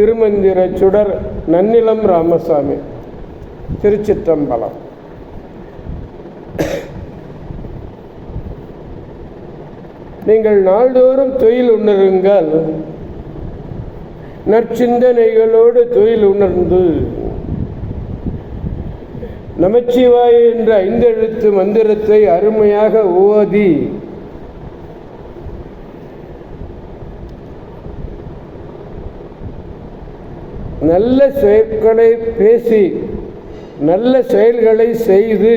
திருமந்திர சுடர் நன்னிலம் ராமசாமி. திருச்சிற்றம்பலம். நீங்கள் நாள்தோறும் தொழில் உணருங்கள். நற்சிந்தனைகளோடு தொழில் உணர்ந்து. நமச்சிவாய என்ற ஐந்தெழுத்து மந்திரத்தை அருமையாக ஓதி நல்ல செயற்களை பேசி நல்ல செயல்களை செய்து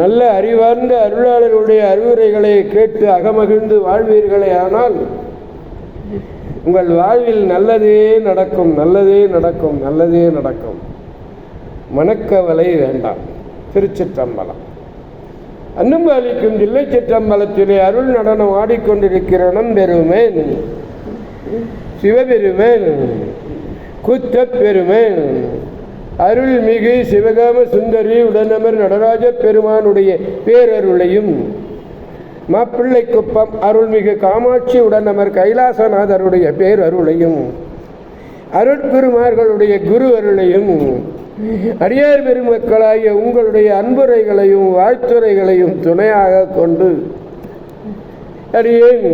நல்ல அறிவார்ந்த அருளாளருடைய அறிவுரைகளை கேட்டு அகமகிழ்ந்து வாழ்வீர்களே ஆனால் உங்கள் வாழ்வில் நல்லதே நடக்கும் நல்லதே நடக்கும் நல்லதே நடக்கும். மனக்கவலை வேண்டாம். திருச்சிற்றம்பலம். அன்னும்பாலிக்கும் தில்லை சிற்றம்பலத்திலே அருள் நடனம் ஆடிக்கொண்டிருக்கிற பெருமேன் சிவபெருமேன் குத்த பெருமை அருள்மிகு சிவகாம சுந்தரி உடனமர் நடராஜ பெருமானுடைய பேரருளையும் மாப்பிள்ளை குப்பம் அருள்மிகு காமாட்சி உடனமர் கைலாசநாதருடைய பேரருளையும் அருட்குருமார்களுடைய குரு அருளையும் அடியார் பெருமக்களாகிய உங்களுடைய அன்புரைகளையும் வாழ்த்துரைகளையும் துணையாக கொண்டு அடியேன்.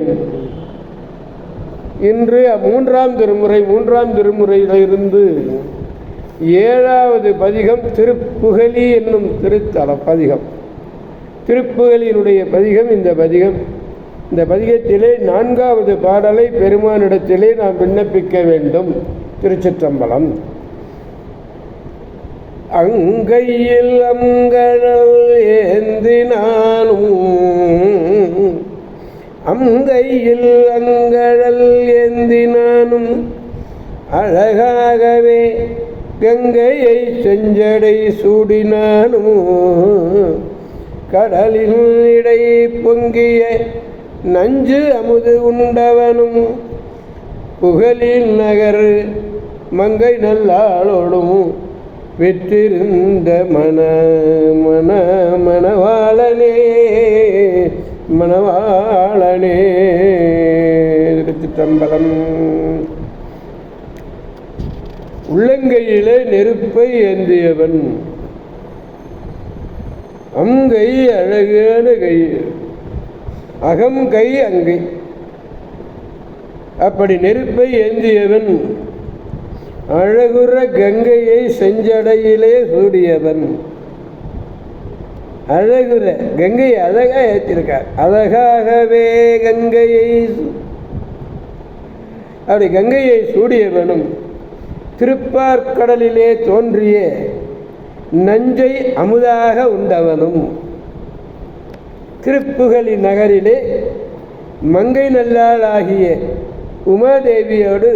இன்று மூன்றாம் திருமுறை மூன்றாம் திருமுறையிலிருந்து ஏழாவது பதிகம் திருப்புகலி என்னும் திருத்தல பதிகம். திருப்புகலியினுடைய பதிகம் இந்த பதிகம். இந்த பதிகத்திலே நான்காவது பாடலை பெருமானிடத்திலே நாம் விண்ணப்பிக்க வேண்டும். திருச்சிற்றம்பலம். அங்கையில் அங்கழல் ஏந்தினானும் அங்கையில் அங் ஏந்தினானும் அழகாகவே கங்கையை செஞ்சடை சூடினானும் கடலில் இடை பொங்கிய நஞ்சு அமுது உண்டவனும் புகழின் நகர் மங்கை நல்லாளோடும் வெற்றிருந்த மன மன மணவாளனே மணவாளனே. திருச்சிற்றம்பலம் உள்ளங்கையிலே நெருப்பை ஏந்தியவன். அங்கை அழகான கை அகம் கை அங்கை. அப்படி நெருப்பை ஏந்தியவன் அழகுற கங்கையை செஞ்சடையிலே சூடியவன். அழகுற கங்கையை அழகா ஏற்றிருக்கார் அழகாகவே கங்கையை அப்படி கங்கையை சூடியவனும் திருப்பார்கடலிலே தோன்றிய. நஞ்சை அமுதாக உண்டவனும். திருப்புகலி நகரிலே மங்கை நல்லாளாகிய உமாதேவியோடு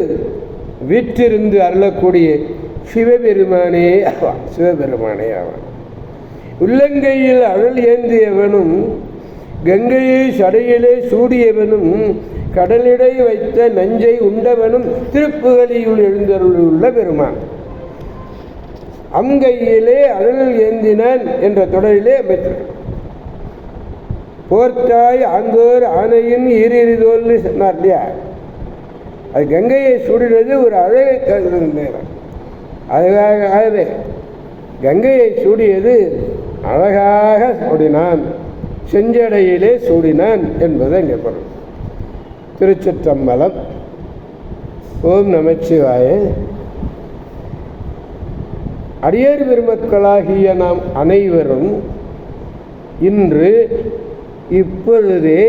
வீற்றிருந்து அருளக்கூடிய சிவபெருமானே ஆவான் சிவபெருமானே ஆவான் உள்ளங்கையில் அருள் ஏந்தியவனும் கங்கையை சடையிலே சூடியவனும் கடலிடை வைத்த நஞ்சை உண்டவனும் திருப்புகலியுள் எழுந்தருளுள்ள பெருமான். அங்கையிலே அழல் ஏந்தினான் என்ற தொடரிலே அமைத்திருக்கிறார் போர்த்தாய் ஆங்கோர் ஆனையின் ஈரிரிதோல்னு சொன்னார் இல்லையா? அது கங்கையை சூடினது ஒரு அழகை நேரம். அழகாகவே கங்கையை சூடியது அழகாக சூடினான். செஞ்சடையிலே சூடினான் என்பது இங்கே பொருள். திருச்சிற்றம்பலம். ஓம் நமச்சிவாய. அடியார் பெருமக்களாகிய நாம் அனைவரும் இன்று இப்பொழுதே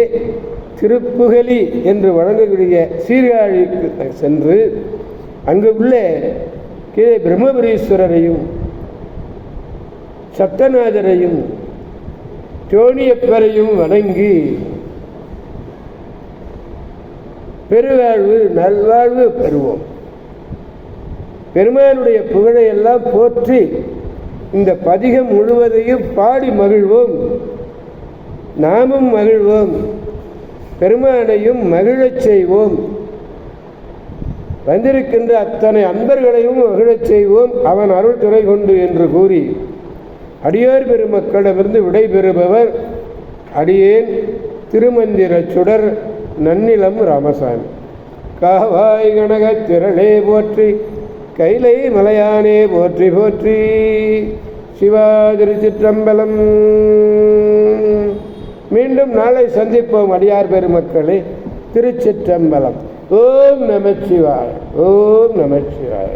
திருப்புகலி என்று வழங்கக்கூடிய சீர்காழிக்கு சென்று அங்கு உள்ள கீழே பிரம்மபுரீஸ்வரரையும் சத்தநாதரையும் டோனியப்பரையும் வணங்கி பெருவாழ்வு நல்வாழ்வு பெறுவோம். பெருமானுடைய புகழை எல்லாம் போற்றி இந்த பதிகம் முழுவதையும் பாடி மகிழ்வோம். நாமும் மகிழ்வோம். பெருமானையும் மகிழச் செய்வோம். வந்திருக்கின்ற அத்தனை அன்பர்களையும் மகிழச் செய்வோம். அவன் அருள் துறை கொண்டு என்று கூறி அடியார் பெருமக்களிடமிருந்து விடைபெறுபவர் அடியேன் திருமந்திர சுடர் நன்னிலம் ராமசாமி. காவாய் கனக திரளே போற்றி கைலை மலையானே போற்றி போற்றி சிவா திருச்சிற்றம்பலம். மீண்டும் நாளை சந்திப்போம் அடியார் பெருமக்களே திருச்சிற்றம்பலம். ஓம் நமச்சிவாய ஓம் நமச்சிவாய.